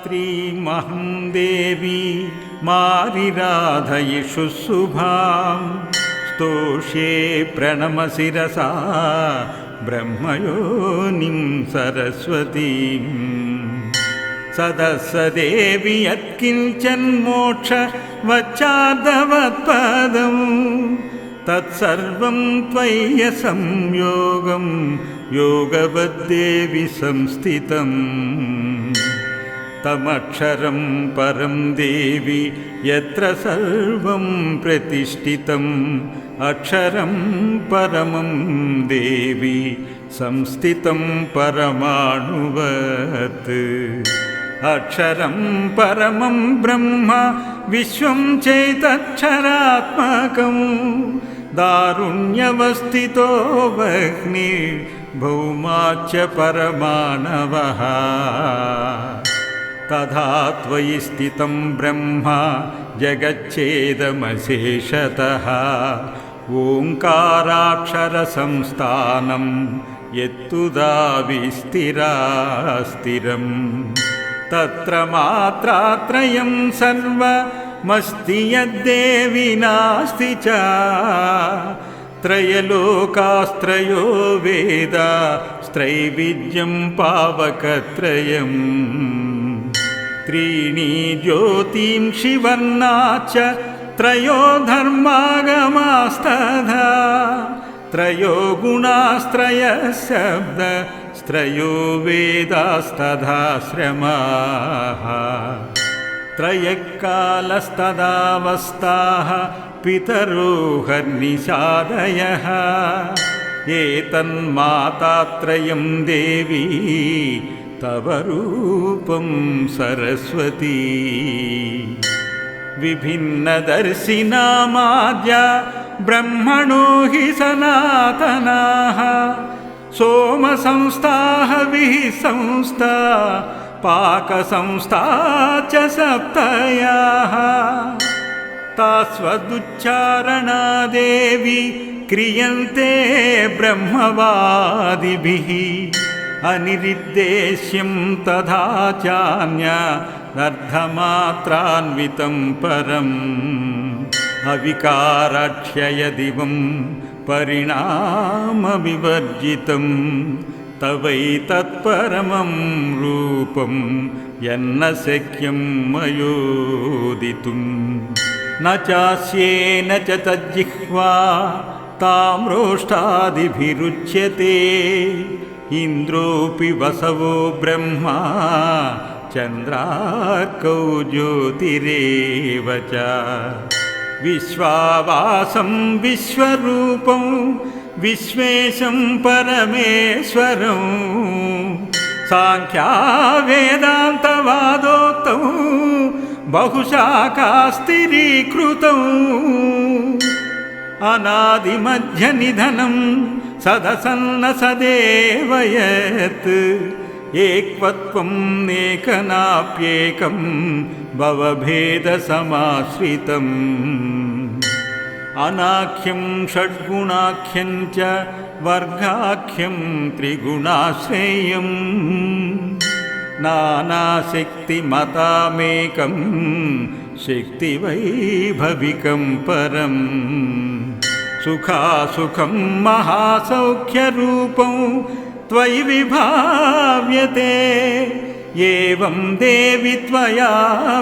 रात्रिमहं देवी मारिराधयिषु शुभां स्तोष्ये प्रणमशिरसा ब्रह्मयोनिं सरस्वतीम्। सदसदेवि यत्किञ्चन्मोक्ष वच्चार्धवत्पदम् तत्सर्वं त्वय्य संयोगं योगवद्देवि संस्थितम् तमक्षरं परं देवि यत्र सर्वं प्रतिष्ठितम्। अक्षरं परमं देवि संस्थितं परमाणुवत्। अक्षरं परमं ब्रह्म विश्वं चैतक्षरात्मकम् दारुण्यवस्थितो वह्नि भौमाच्च परमाणवः तथा त्वयि स्थितं ब्रह्म जगच्चेदमशेषतः ओङ्काराक्षरसंस्थानं यत्तुदाविस्थिरा स्थिरम् तत्र मात्रात्रयं सर्वमस्ति यद्देवि नास्ति च। त्रयलोकास्त्रयो वेदा स्त्रैविद्यं पावकत्रयम् त्रीणि ज्योतिंषि वर्णा च त्रयो धर्मागमास्तथा त्रयो गुणास्त्रयः शब्द स्त्रयो वेदास्तथाश्रमाः त्रयकालस्तदावस्थाः पितरो हर्निषादयः एतन्मातात्रयं देवी तव रूपं सरस्वती। विभिन्नदर्शिनामाद्या ब्रह्मणो हि सनातनाः। सोमसंस्थाः विः संस्था पाकसंस्था च सप्तयाः। तास्वदुच्चारणादेवी क्रियन्ते ब्रह्मवादिभिः अनिर्देश्यं तथा चान्य अर्धमात्रान्वितं परम् अविकाराक्षयदिवं परिणामविवर्जितं। तवैतत्परमं रूपं यन्न शक्यं मयोदितुं न चास्येन च तज्जिह्वा ताम्रोष्ठादिभिरुच्यते इन्द्रोऽपि वसवो ब्रह्मा चन्द्रार्कौ ज्योतिरेव च। विश्वावासं विश्वरूपं विश्वेशं परमेश्वरं। साङ्ख्यावेदान्तवादोक्तौ बहुशाखास्तिरीकृतौ अनादिमध्यनिधनं सदसन्न सदेव यत् एकत्वं नेकनाप्येकं भवभेदसमाश्रितम्। अनाख्यं षड्गुणाख्यं च वर्गाख्यं त्रिगुणाश्रेयम्। नानाशक्तिमतामेकं शक्तिवैभविकं परम् सुखासुखं महासौख्यरूपं त्वयि विभाव्यते। एवं देवि त्वया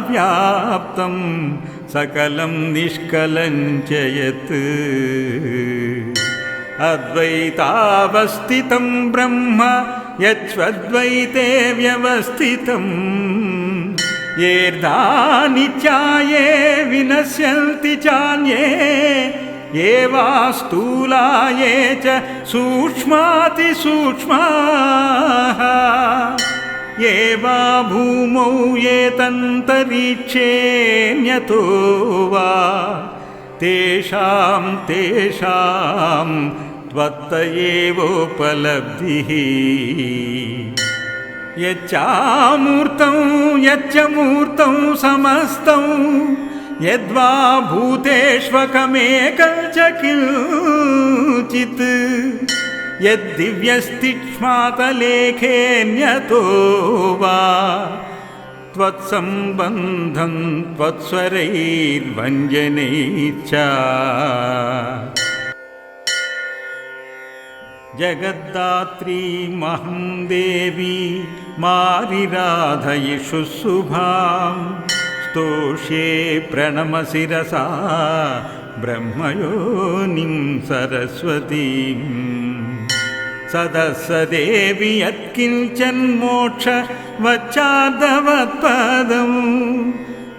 व्याप्तं सकलं निष्कलं च यत् अद्वैतावस्थितं ब्रह्म यच्छद्वैते व्यवस्थितम् येर्धानित्याये विनश्यन्ति चान्ये ये वा स्थूलाये च सूक्ष्मातिसूक्ष्माः ये वा भूमौ ये तन्तरीक्षेऽन्यतो वा। तेषां तेषां त्वत्त एवोपलब्धिः यच्चामूर्तं यच्च मूर्तं समस्तं यद्वा भूतेष्वकमेकं च किञ्चित् यद्दिव्यस्तिक्ष्मातलेखेऽन्यतो वा त्वत्सम्बन्धं त्वत्स्वरैर्भञ्जनैश्च। जगद्दात्रीमहं देवी मारिराधयिषु शुभां स्तोष्ये प्रणमशिरसा ब्रह्मयोनिं सरस्वतीम् सदसदेवि यत्किञ्चन्मोक्ष वच्चादवत्पदम्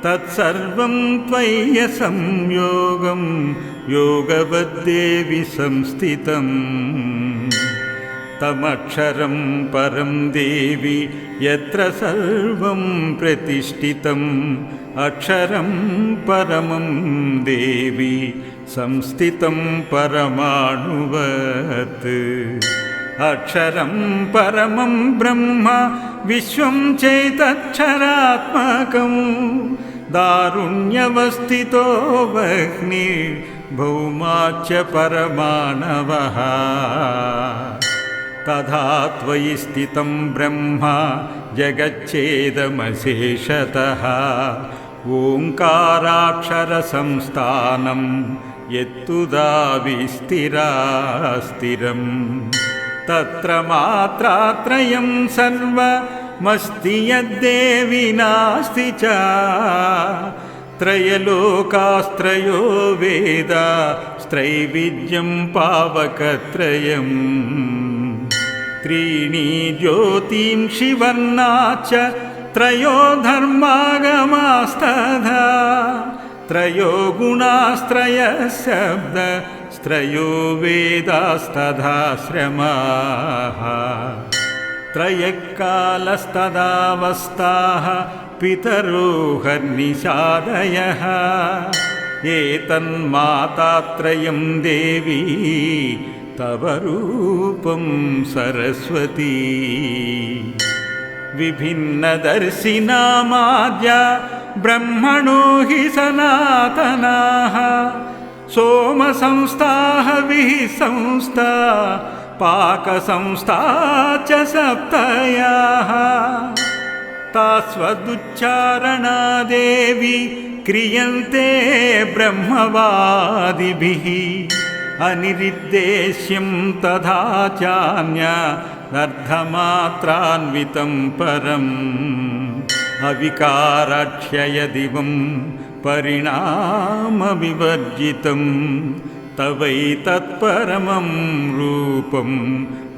तत्सर्वं त्वय्य संयोगं योगवद्देवि संस्थितम् तमक्षरं परं देवि यत्र सर्वं प्रतिष्ठितम्। अक्षरं परमं देवि संस्थितं परमाणुवत्। अक्षरं परमं ब्रह्म विश्वं चैतक्षरात्मकं दारुण्यवस्थितो वह्निर्भौमाच्च परमाणवः तथा त्वयि स्थितं ब्रह्म जगच्चेदमशेषतः ओङ्काराक्षरसंस्थानं यत्तुदाविस्थिरास्थिरम् तत्र मात्रात्रयं सर्वमस्ति यद्देवि नास्ति च। त्रयलोकास्त्रयो वेदा स्त्रैविद्यं पावकत्रयम् त्रीणि ज्योतींषि वर्णा च त्रयो धर्मागमास्तथा। त्रयो गुणास्त्रयः शब्द स्त्रयो वेदास्तथाश्रमाः त्रयकालस्तदावस्थाः पितरो हर्निषादयः एतन्मातात्रयं देवी तव रूपं सरस्वती। विभिन्नदर्शिनामाद्या ब्रह्मणो हि सनातनाः। सोमसंस्थाः विः संस्था पाकसंस्था च सप्तयाः। तास्वदुच्चारणादेवी क्रियन्ते ब्रह्मवादिभिः अनिर्देश्यं तथा चान्यनर्धमात्रान्वितं परम्। अविकाराक्षयदिवं परिणामविवर्जितं तवैतत्परमं रूपं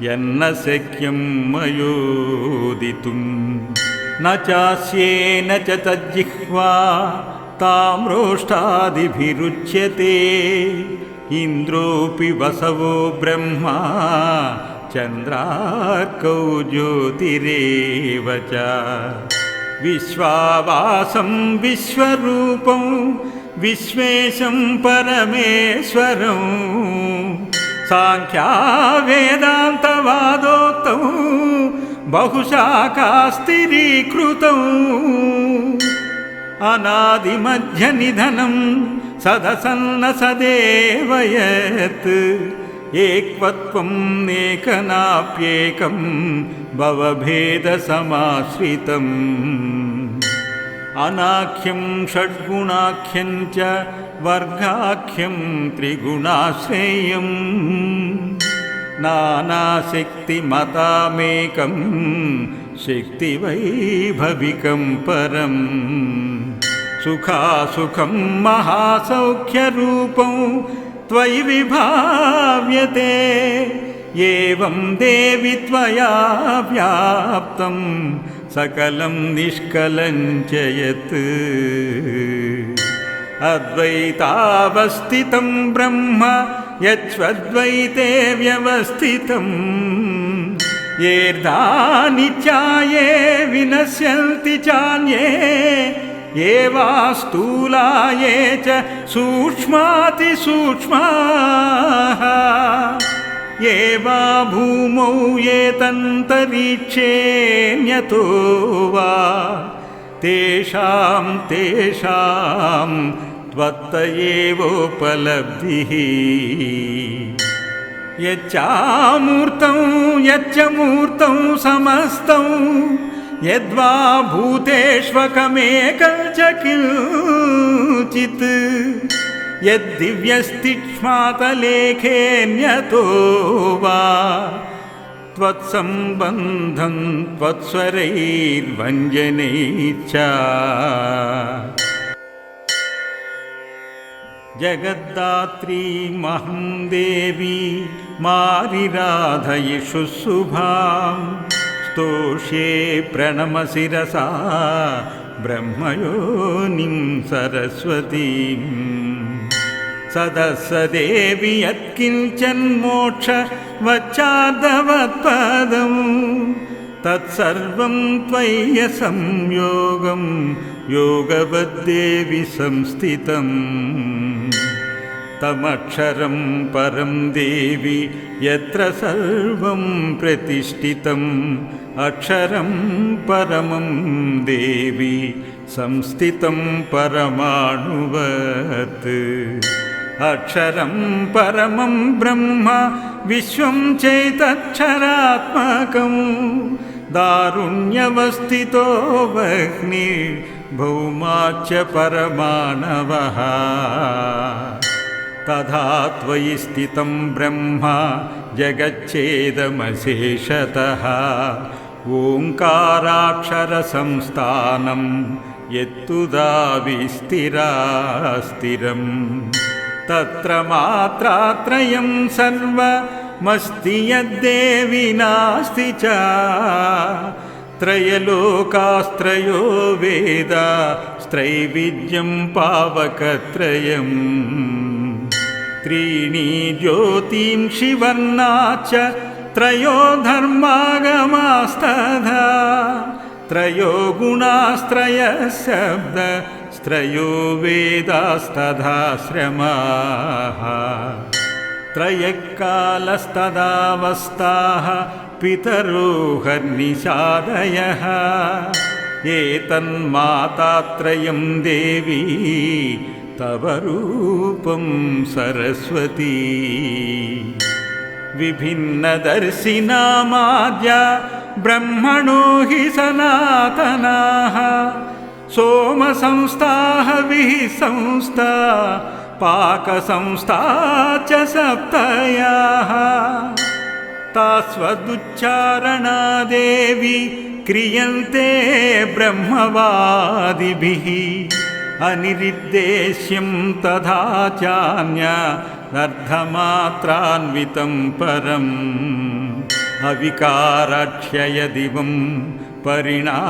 यन्न शक्यं मयोदितुम् न चास्येन च तज्जिह्वा ताम्रोष्टादिभिरुच्यते इन्द्रोऽपि वसवो ब्रह्मा चन्द्रार्कौ ज्योतिरेव च। विश्वावासं विश्वरूपं विश्वेशं परमेश्वरं। साङ्ख्यावेदान्तवादोक्तौ बहुशाखास्तिरीकृतौ अनादिमध्यनिधनं सदसन्न सदेव यत् एकत्वम् एकनाप्येकं भवभेदसमाश्रितम्। अनाख्यं षड्गुणाख्यं च वर्गाख्यं त्रिगुणाश्रेयम्। नानाशक्तिमतामेकं शक्तिवैभविकं परम् सुखासुखं महासौख्यरूपं त्वयि विभाव्यते। एवं देवि त्वया व्याप्तं सकलं निष्कलं च यत्। अद्वैतावस्थितं ब्रह्म यच्छद्वैते व्यवस्थितम् येर्धानित्याये विनश्यन्ति चान्ये ये वा स्थूलाये च सूक्ष्मातिसूक्ष्माः ये वा भूमौ ये तन्तरीक्षेऽन्यतो वा। तेषां तेषां त्वत्त एवोपलब्धिः। यच्चामूर्तं यच्च मूर्तं समस्तं यद्वा भूतेष्वकमेकं च किञ्चित् यद्दिव्यस्तिक्ष्मातलेखेऽन्यतो वा त्वत्सम्बन्धं त्वत्स्वरैर्भञ्जनैश्च जगद्दात्रीमहं देवी मारिराधयिषु शुभां स्तोष्ये प्रणमशिरसा ब्रह्मयोनिं सरस्वतीम् सदस्सदेवि यत्किञ्चन्मोक्ष वच्चादवत्पदम् तत्सर्वं त्वय्य संयोगं योगवद्देवि संस्थितम् तमक्षरं परं देवि यत्र सर्वं प्रतिष्ठितम् अक्षरं परमं देवि संस्थितं परमाणुवत्। अक्षरं परमं ब्रह्म विश्वं चैतक्षरात्मकं दारुण्यवस्थितो वह्निर्भौमाच्च परमाणवः। तथा त्वयि स्थितं ब्रह्म जगच्चेदमशेषतः ओङ्काराक्षरसंस्थानं यत्तुदाविस्थिरास्थिरम् तत्र मात्रात्रयं सर्वमस्ति यद्देवि नास्ति च। त्रयलोकास्त्रयो वेदा स्त्रैविद्यं पावकत्रयम्। त्रीणि ज्योतींषि वर्णा च त्रयो धर्मागमास्तथा त्रयो गुणास्त्रयः शब्द स्त्रयो वेदास्तथाश्रमाः त्रयः कालस्तदावस्थाः पितरो हर्निषादयः एतन्मातात्रयं देवी तव रूपं सरस्वती विभिन्नदर्शिनामाद्या ब्रह्मणो हि सनातनाः। सोमसंस्थाः विः संस्था पाकसंस्था च सप्तयाः। तास्वदुच्चारणादेवी क्रियन्ते ब्रह्मवादिभिः। अनिर्देश्यं तथा चान्य अर्धमात्रान्वितं परम् अविकाराक्षयदिवं परिणामविवर्जितं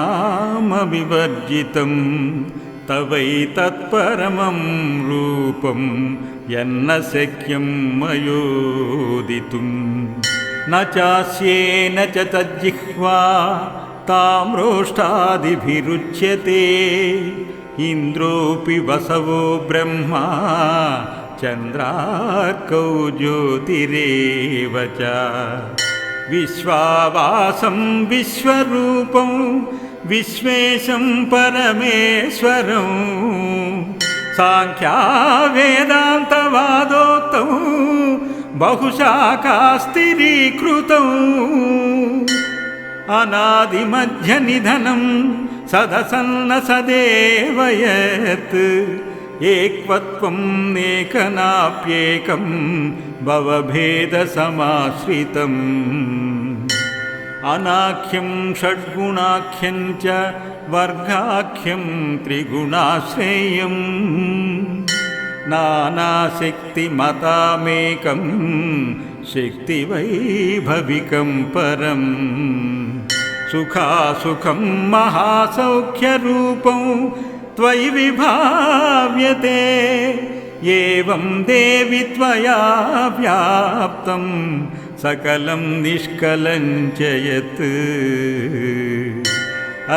तवैतत्परमं रूपं यन्न शक्यं मयोदितुम् न चास्येन च तज्जिह्वा ताम्रोष्टादिभिरुच्यते इन्द्रोऽपि वसवो ब्रह्मा चन्द्रार्कौ ज्योतिरेव च विश्वावासं विश्वरूपं विश्वेशं परमेश्वरं। साङ्ख्यावेदान्तवादोक्तौ बहुशाखास्तिरीकृतौ अनादिमध्यनिधनं सदसन्न सदेव यत् एकत्वं नेकनाप्येकं भवभेदसमाश्रितम्। अनाख्यं षड्गुणाख्यं च वर्गाख्यं त्रिगुणाश्रेयम्। नानाशक्तिमतामेकं शक्तिवैभविकं परम्। सुखासुखं महासौख्यरूपं त्वयि विभाव्यते। एवं देवि त्वया व्याप्तं सकलं निष्कलं च यत्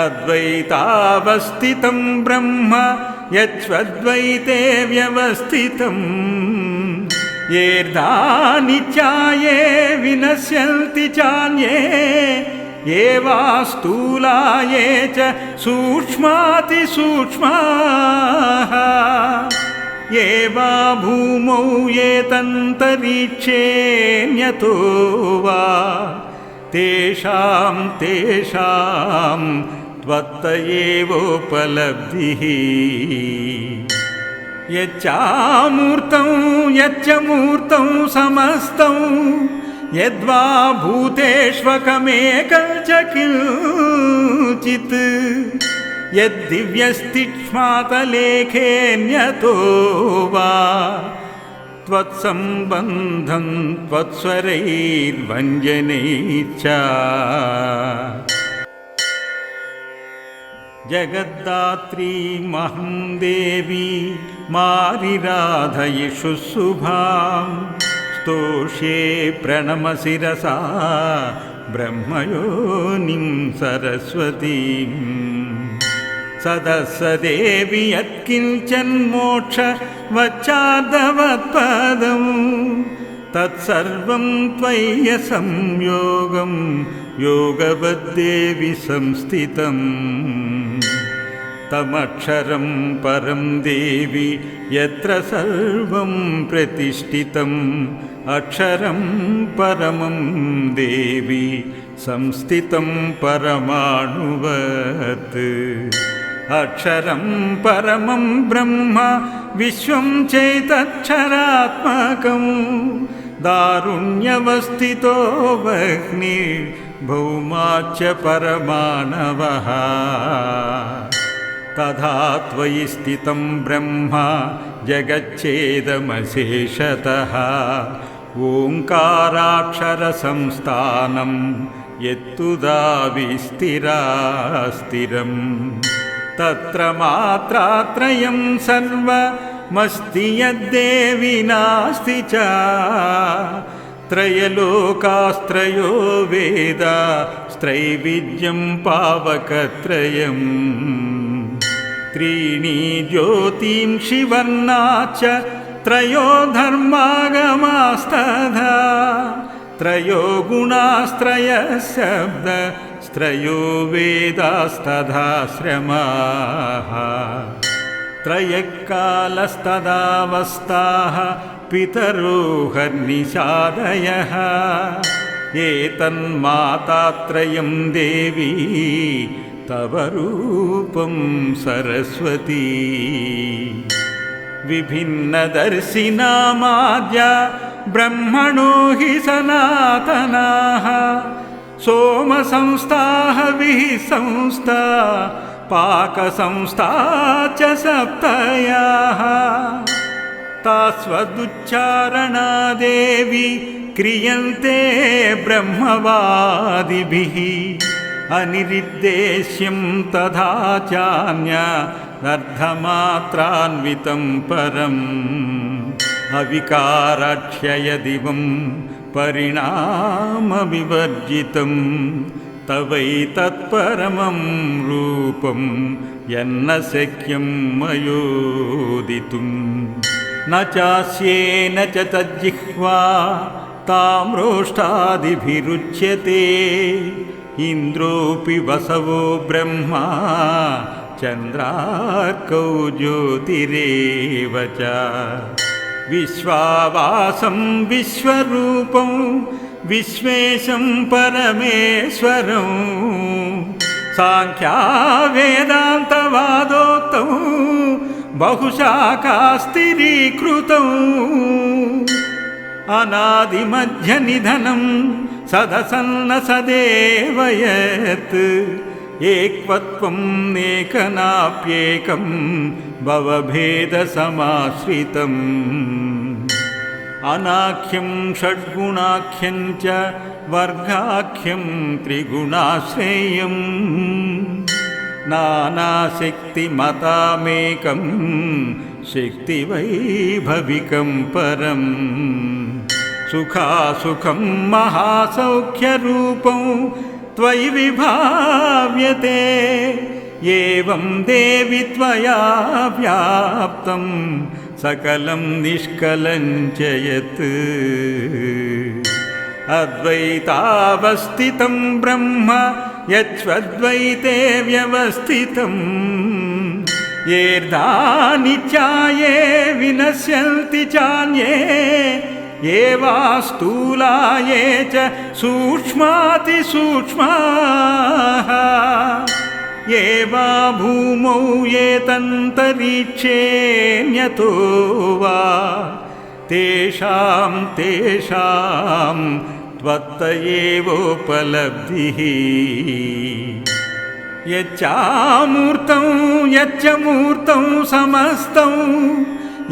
अद्वैतावस्थितं ब्रह्म यच्छद्वैते व्यवस्थितम् येर्धानित्याये विनश्यन्ति चान्ये ये वा स्थूलाये च सूक्ष्मातिसूक्ष्माः ये वा भूमौ ये तन्तरिक्षेऽन्यतो वा। तेषां तेषां त्वत्त एवोपलब्धिः। यच्चामूर्तं यच्च मूर्तं समस्तं यद्वा भूतेष्वकमेकं च किञ्चित् यद्दिव्यस्तिक्ष्मातलेखेऽन्यतो वा त्वत्सम्बन्धं त्वत्स्वरैर्भञ्जनैश्च जगद्दात्रीमहं देवी मारिराधयिषु शुभां स्तोषे प्रणमशिरसा ब्रह्मयोनिं सरस्वतीम् सदसदेवि यत्किञ्चन्मोक्ष वच्चार्धवत्पदम् तत्सर्वं त्वय्य संयोगं योगवद्देवि संस्थितम् तमक्षरं परं देवि यत्र सर्वं प्रतिष्ठितम् अक्षरं परमं देवि संस्थितं परमाणुवत्। अक्षरं परमं ब्रह्म विश्वं चैतक्षरात्मकं दारुण्यवस्थितो वह्निर्भौमाच्च परमाणवः तथा त्वयि स्थितं ब्रह्म जगच्चेदमशेषतः ओङ्काराक्षरसंस्थानं यत्तुदाविस्थिरास्थिरम् तत्र मात्रात्रयं सर्वमस्ति यद्देवि नास्ति च। त्रयलोकास्त्रयो वेदा स्त्रैविद्यं पावकत्रयम्। त्रीणि ज्योतिंषि वर्णा च त्रयो धर्मागमास्तथा त्रयो गुणास्त्रयः शब्दस्त्रयो त्रयः कालस्तदावस्थाः पितरो हर्निषादयः एतन्मातात्रयं देवी तव रूपं सरस्वती विभिन्नदर्शिनामाद्या ब्रह्मणो हि सनातनाः। सोमसंस्थाः विः संस्था पाकसंस्था च सप्तयाः। तास्वदुच्चारणादेवी क्रियन्ते ब्रह्मवादिभिः। अनिर्देश्यं तथा चान्यदर्थमात्रान्वितं परम् अविकाराक्षयदिवं परिणामविवर्जितं तवैतत्परमं रूपं यन्न शक्यं मयोदितुं न चास्येन च तज्जिह्वा ताम्रोष्टादिभिरुच्यते इन्द्रोऽपि वसवो ब्रह्मा चन्द्रार्कौ ज्योतिरेव च विश्वावासं विश्वरूपं विश्वेशं परमेश्वरं। साङ्ख्यावेदान्तवादोक्तौ बहुशाखास्तिरीकृतौ अनादिमध्यनिधनं सदसन्न सदेव यत् एकत्वं नेकनाप्येकं भवभेदसमाश्रितम्। अनाख्यं षड्गुणाख्यं च वर्गाख्यं त्रिगुणाश्रेयम्। नानाशक्तिमतामेकं शक्तिवैभविकं परम्। सुखासुखं महासौख्यरूपं त्वयि विभाव्यते। एवं देवि त्वया व्याप्तं सकलं निष्कलं च यत् अद्वैतावस्थितं ब्रह्म यच्छद्वैते व्यवस्थितम् येर्धानिचाये विनश्यन्ति चान्ये ये वा स्थूलाये च सूक्ष्मातिसूक्ष्माः ये वा भूमौ येतन्तरीक्षेऽन्यतो वा। तेषां तेषां त्वत्त एवोपलब्धिः। यच्चामूर्तं यच्च मूर्तं समस्तं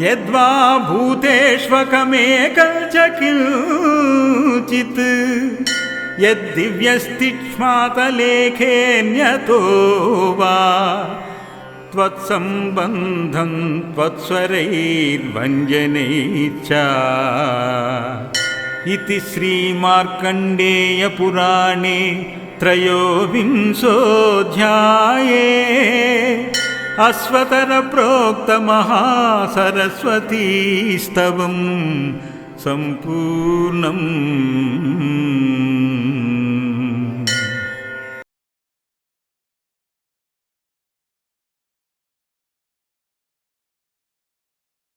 यद्वा भूतेष्वकमेक च किञ्चित् यद्दिव्यस्तिक्ष्मातलेखेऽन्यतो वा त्वत्सम्बन्धं त्वत्स्वरैर्भञ्जनैश्च इति श्रीमार्कण्डेयपुराणे त्रयोविंशोऽध्याये अश्वतरप्रोक्तमहासरस्वतीस्तवं सम्पूर्णम्